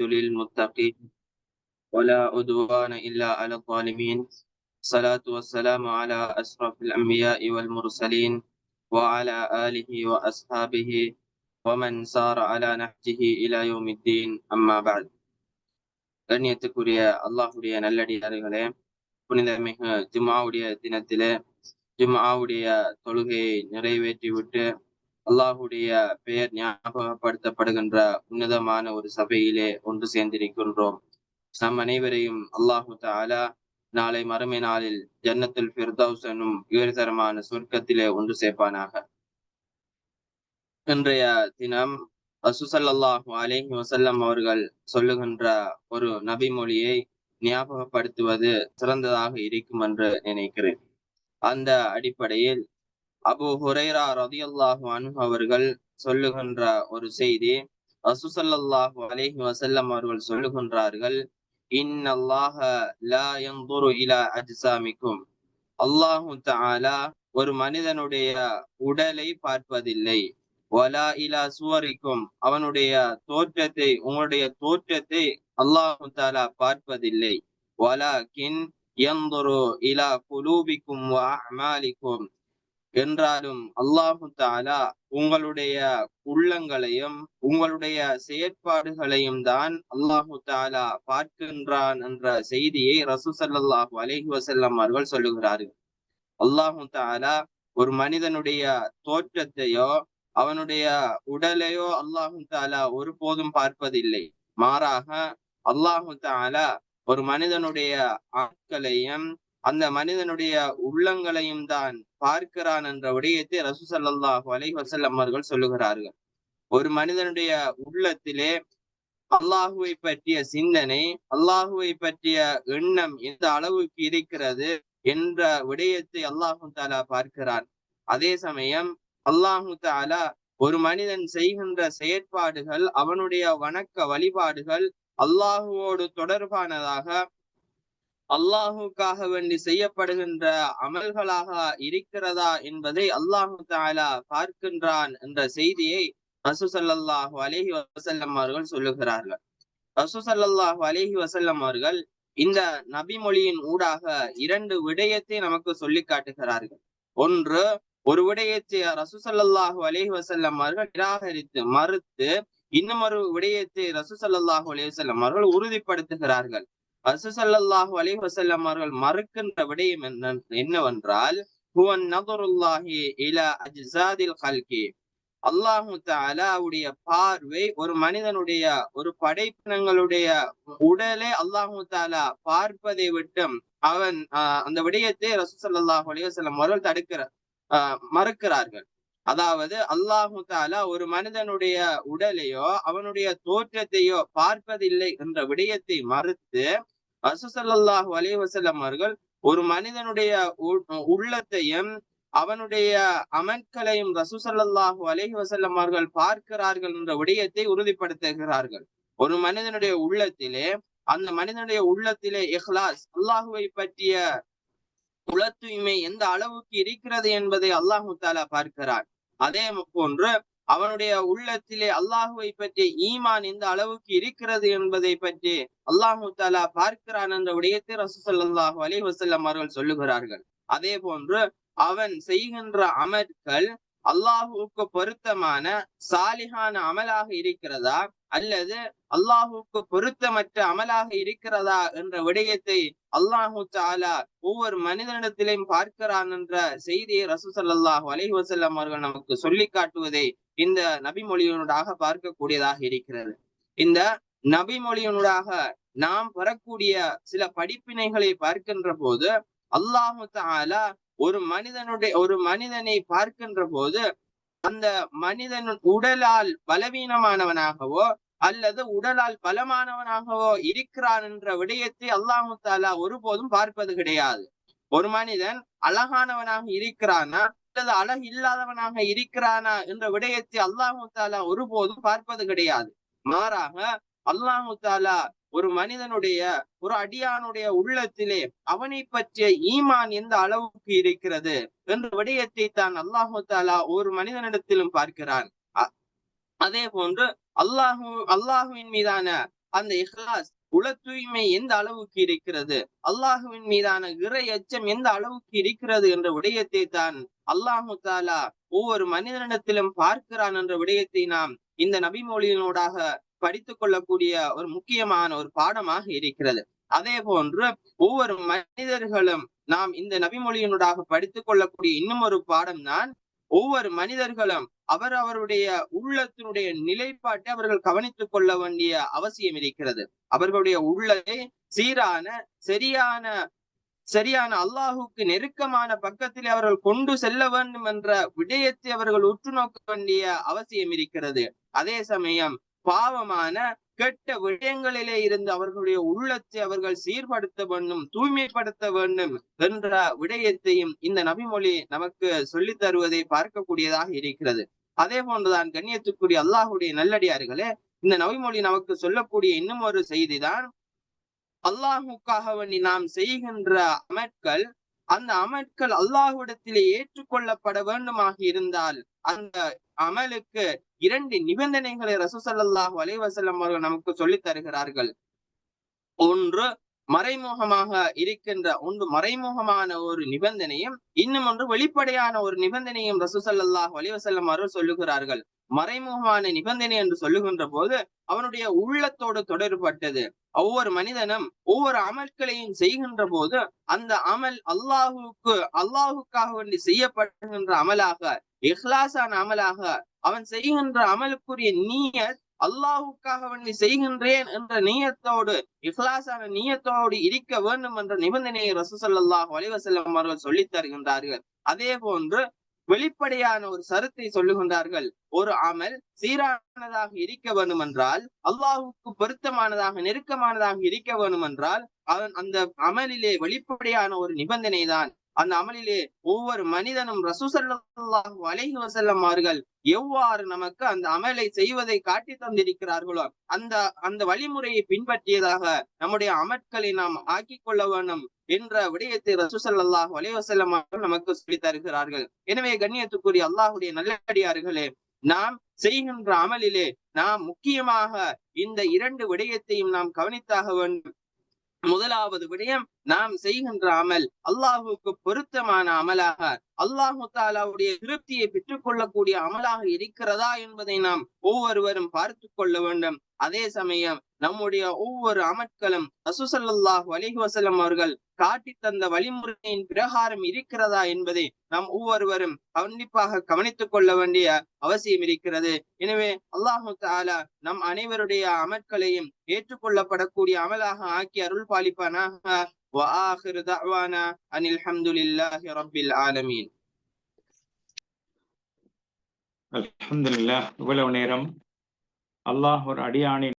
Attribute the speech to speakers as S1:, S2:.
S1: للمتقين ولا عدوان إلا على الظالمين الصلاة والسلام على أشرف الأنبياء والمرسلين وعلى آله وأصحابه ومن سار على نهجه إلى يوم الدين أما بعد கண்ணியத்துக்குரிய அல்லாஹுடைய நல்லடியார்களே புனிதமிகு ஜும்மாவுடைய தினத்திலே ஜும்மாவுடைய தொழுகையை நிறைவேற்றிவிட்டு அல்லாஹுடைய பெயர் ஞாபகப்படுத்தப்படுகின்ற உன்னதமான ஒரு சபையிலே ஒன்று சேர்ந்திருக்கின்றோம். நம் அனைவரையும் அல்லாஹு தாலா நாளை மறுமை நாளில் ஜன்னத்துல் ஃபிர்தௌஸ் எனும் உயர்தரமான சொர்க்கத்திலே ஒன்று சேர்ப்பானாக. இன்றைய தினம் அசுசல்லாஹு அலேஹி வசல்லம் அவர்கள் சொல்லுகின்ற ஒரு நபி மொழியை ஞாபகப்படுத்துவது சிறந்ததாக இருக்கும் என்று நினைக்கிறேன். அந்த அடிப்படையில் அபு ஹுரைரா ரதியுல்லாஹு அனு அவர்கள் சொல்லுகின்ற ஒரு செய்தி ரசூசல்லாஹு அலேஹி வசல்லம் அவர்கள் சொல்லுகின்றார்கள் இன்னல்லாஹ லா யன்துரு இலா அஜ்சாமிக்கும். அல்லாஹு தஆலா ஒரு மனிதனுடைய உடலை பார்ப்பதில்லை. வலா இலா சுவரிக்கும். அவனுடைய தோற்றத்தை உங்களுடைய தோற்றத்தை அல்லாஹு தாலா பார்ப்பதில்லை. வலா கின் யந்துரு இலா குலூபிக்கும் வ அமாலிக்கும் என்றாலும் அல்லாஹு தாலா உங்களுடைய உள்ளங்களையும் உங்களுடைய செயற்பாடுகளையும் தான் அல்லாஹு தாலா பார்க்கின்றான் என்ற செய்தியை ரசூசல்லாஹு அலஹி வசல்லம் அவர்கள் சொல்லுகிறார்கள். அல்லாஹு தாலா ஒரு மனிதனுடைய தோற்றத்தையோ அவனுடைய உடலையோ அல்லாஹு தாலா ஒருபோதும் பார்ப்பதில்லை. மாறாக அல்லாஹு தாலா ஒரு மனிதனுடைய ஆட்களையும் அந்த மனிதனுடைய உள்ளங்களையும் தான் பார்க்கிறான் என்ற விடயத்தை ரசூ சல்லாஹு வசல்லம் அவர்கள் சொல்லுகிறார்கள். ஒரு மனிதனுடைய உள்ளத்திலே அல்லாஹுவை பற்றிய சிந்தனை அல்லாஹுவை பற்றிய எண்ணம் எந்த அளவுக்கு இருக்கிறது என்ற விடயத்தை அல்லாஹு தாலா பார்க்கிறான். அதே சமயம் அல்லாஹு தாலா ஒரு மனிதன் செய்கின்ற செயற்பாடுகள் அவனுடைய வணக்க வழிபாடுகள் அல்லாஹுவோடு தொடர்பானதாக அல்லாஹுக்காக வேண்டி செய்யப்படுகின்ற அமல்களாக இருக்கிறதா என்பதை அல்லாஹு தாலா பார்க்கின்றான் என்ற செய்தியை ரசூசல்லாஹு அலஹி வசல்லம் அவர்கள் சொல்லுகிறார்கள். ரசூசல்லாஹு அலஹி வசல்லம் அவர்கள் இந்த நபி மொழியின் ஊடாக இரண்டு விடயத்தை நமக்கு சொல்லி காட்டுகிறார்கள். ஒன்று ஒரு விடயத்தை ரசூசல்லாஹு அலஹி வசல்லம் அவர்கள் நிராகரித்து மறுத்து இன்னும் ஒரு விடயத்தை ரசூசல்லாஹு அலேஹி வசல்லம் அவர்கள் உறுதிப்படுத்துகிறார்கள். அசுசல்லாஹு அலி வசல்லம் அவர்கள் மறுக்கின்ற விடயம் என்ன என்னவென்றால் ஹுவன் நதுருல்லாஹி இலா அஜ்சாதில் கல்கி. அல்லாஹு தாலாவுடைய பார்வை ஒரு மனிதனுடைய ஒரு படைப்பினங்களுடைய உடலை அல்லாஹு தாலா பார்ப்பதை விட்டும் அவன் அந்த விடயத்தை ரசூசல்லாஹு அலிவசல்லம் அவர்கள் தடுக்கிற மறுக்கிறார்கள். அதாவது அல்லாஹு தாலா ஒரு மனிதனுடைய உடலையோ அவனுடைய தோற்றத்தையோ பார்ப்பதில்லை என்ற விடயத்தை மறுத்து அசுசல்லாஹு அலி வசல்லம் அவர்கள் ஒரு மனிதனுடைய உள்ளத்தையும் அவனுடைய அமன்களையும் ரசூசல்லாஹு அலஹி வசல்லம் அவர்கள் பார்க்கிறார்கள் என்ற விடயத்தை உறுதிப்படுத்துகிறார்கள். ஒரு மனிதனுடைய உள்ளத்திலே அந்த மனிதனுடைய உள்ளத்திலே இஹ்லாஸ் அல்லாஹுவை பற்றிய குல தூய்மை எந்த அளவுக்கு இருக்கிறது என்பதை அல்லாஹு தாலா பார்க்கிறார் அதே போன்று அவனுடைய உள்ளத்திலே அல்லாஹுவை பற்றி ஈமான் எந்த அளவுக்கு இருக்கிறது என்பதை பற்றி அல்லாஹு தாலா பார்க்கிறான் என்ற விடயத்தை ரசூசல்லாஹு அலி வசல்லம் அவர்கள் சொல்லுகிறார்கள். அதே போன்று அவன் செய்கின்ற அமல்கள் அல்லாஹுக்கு பொருத்தமான சாலிகான அமலாக இருக்கிறதா அல்லது அல்லாஹுக்கு பொருத்தமற்ற அமலாக இருக்கிறதா என்ற விடயத்தை அல்லாஹு தாலா ஒவ்வொரு மனிதனிடத்திலையும் பார்க்கிறான் என்ற செய்தியை ரசூசல்லாஹு அலஹி வசல்லம் அவர்கள் நமக்கு சொல்லி காட்டுவதை இந்த நபி மொழியினூடாக பார்க்கக்கூடியதாக இருக்கிறது. இந்த நபி மொழியினூடாக நாம் பெறக்கூடிய சில படிப்பினைகளை பார்க்கின்ற போது அல்லாஹு தாலா ஒரு மனிதனுடைய ஒரு மனிதனை பார்க்கின்ற போது அந்த மனிதன் உடலால் பலவீனமானவனாகவோ அல்லது உடலால் பலமானவனாகவோ இருக்கிறான் என்ற விடயத்தை அல்லாஹு தாலா ஒருபோதும் பார்ப்பது கிடையாது. ஒரு மனிதன் அழகானவனாக இருக்கிறானா அல்லது அழகு இல்லாதவனாக இருக்கிறானா என்ற விடயத்தை அல்லாஹு தாலா ஒருபோதும் பார்ப்பது கிடையாது. மாறாக அல்லாஹு தாலா ஒரு மனிதனுடைய ஒரு அடியானுடைய உள்ளத்திலே அவனை பற்றிய ஈமான் எந்த அளவுக்கு இருக்கிறது என்ற விடயத்தை தான் அல்லாஹு தாலா ஒரு மனிதனிடத்திலும் பார்க்கிறான். அதே போன்று அல்லாஹு அல்லாஹுவின் மீதான அந்த இஹ்லாஸ் உள தூய்மை எந்த அளவுக்கு இருக்கிறது அல்லாஹுவின் மீதான இறை அச்சம் எந்த அளவுக்கு இருக்கிறது என்ற விடயத்தை தான் அல்லாஹு தாலா ஒவ்வொரு மனிதனிடத்திலும் பார்க்கிறான் என்ற விடயத்தை நாம் இந்த நபிமொழியினூடாக படித்துக் கொள்ளக்கூடிய ஒரு முக்கியமான ஒரு பாடமாக இருக்கிறது. அதே போன்று ஒவ்வொரு மனிதர்களும் நாம் இந்த நபிமொழியினூடாக படித்துக் கொள்ளக்கூடிய இன்னும் ஒரு பாடம் தான் ஒவ்வொரு மனிதர்களும் அவர் அவருடைய உள்ளத்தினுடைய நிலைப்பாட்டை அவர்கள் கவனித்துக் கொள்ள வேண்டிய அவசியம் இருக்கிறது. அவர்களுடைய உள்ளத்தை சீரான சரியான சரியான அல்லாஹுக்கு நெருக்கமான பக்கத்தில் அவர்கள் கொண்டு செல்ல வேண்டும் என்ற விடயத்தை அவர்கள் உற்று நோக்க வேண்டிய அவசியம் இருக்கிறது. அதே சமயம் பாவமான கெட்ட விடயங்களிலே இருந்து அவர்களுடைய உள்ளத்தை அவர்கள் சீர்படுத்த வேண்டும் தூய்மைப்படுத்த வேண்டும் என்ற விடயத்தையும் இந்த நபிமொழி நமக்கு சொல்லித் தருவதை பார்க்கக்கூடியதாக இருக்கிறது. அதே போன்றுதான் கண்ணியத்துக்குரிய அல்லாஹுடைய நல்லடியார்களே இந்த நபிமொழி நமக்கு சொல்லக்கூடிய இன்னும் ஒரு செய்திதான் அல்லாஹுக்காக நாம் செய்கின்ற அமட்கள் அந்த அமட்கள் அல்லாஹுடத்திலே ஏற்றுக்கொள்ளப்பட வேண்டுமாக இருந்தால் அந்த அமலுக்கு இரண்டு நிபந்தனைகளை ரசூசல்லாஹு அலைவசல்லம் அவர்கள் நமக்கு சொல்லித் தருகிறார்கள். ஒன்று மறைமுகமாக இருக்கின்ற ஒன்று மறைமுகமான ஒரு நிபந்தனையும் இன்னும் ஒன்று வெளிப்படையான ஒரு நிபந்தனையும் ரசூசல்லாஹு அலைவசல்லம் அவர்கள் சொல்லுகிறார்கள். மறைமுகமான நிபந்தனை என்று சொல்லுகின்ற போது அவனுடைய உள்ளத்தோடு தொடர்பட்டது ஒவ்வொரு மனிதனும் ஒவ்வொரு அமல்களையும் செய்கின்ற போது அந்த அமல் அல்லாஹுக்கு அல்லாஹுக்காக வேண்டி செய்யப்படுகின்ற அமலாக இஹ்லாசான அமலாக அவன் செய்கின்ற அமலுக்குரிய நீயத் அல்லாஹுக்காக வேண்டி செய்கின்றேன் என்ற நீயத்தோடு இஹ்லாசான நீயத்தோடு இருக்க வேண்டும் என்ற நிபந்தனையை ரசூசல்லாஹ் வலிவசல்லம் அவர்கள் சொல்லித் தருகின்றார்கள். அதே போன்று வெளிப்படையான ஒரு சருத்தை சொல்லுகின்றார்கள். ஒரு அமல் சீரானதாக இருக்க வேண்டும் என்றால் அல்லாஹுக்கு பொருத்தமானதாக நெருக்கமானதாக இருக்க வேண்டும் என்றால் அவன் அந்த அமலிலே வெளிப்படையான ஒரு நிபந்தனை தான் அந்த அமலிலே ஒவ்வொரு மனிதனும் ரசூசல்லாஹு அலைஹி வசல்லம் அவர்கள் எவ்வாறு நமக்கு அந்த அமலை செய்வதை காட்டி தந்திருக்கிறார்களோ அந்த அந்த வழிமுறையை பின்பற்றியதாக நம்முடைய அமற்களை நாம் ஆக்கிக் கொள்ள வேண்டும். என்ற விடயத்தை ரசூசல்லாஹ் அலைஹி அவர்கள் நமக்கு சொல்லி தருகிறார்கள். எனவே கண்ணியத்துக்குரிய அல்லாஹுடைய நல்லடியார்களே நாம் செய்கின்ற அமலிலே நாம் முக்கியமாக இந்த இரண்டு விடயத்தையும் நாம் கவனித்தாக வேண்டும். முதலாவது விடயம் நாம் செய்கின்ற அமல் அல்லாஹுக்கு பொருத்தமான அமலாக அல்லாஹு தாலாவுடைய திருப்தியை பெற்றுக் கொள்ளக்கூடிய அமலாக இருக்கிறதா என்பதை நாம் ஒவ்வொருவரும் பார்த்து கொள்ள வேண்டும். அதே சமயம் நம்முடைய ஒவ்வொரு அமட்களும் ரசூசல்லாஹு அலிஹி வசலம் அவர்கள் காட்டி தந்த வழிமுறையின் பிரகாரம் இருக்கிறதா என்பதை நாம் ஒவ்வொருவரும் கண்டிப்பாக கவனித்துக் கொள்ள வேண்டிய அவசியம் இருக்கிறது. எனவே அல்லாஹு தாலா நம் அனைவருடைய அமற்களையும் ஏற்றுக்கொள்ளப்படக்கூடிய அமலாக ஆக்கி அருள் பாலிப்பானாக وآخر دعوانا أن الحمد لله رب العالمين
S2: அல்ஹம்துலில்லாஹ் இவ்வளவு நேரம் அல்லாஹ் ஒரு அடியானின்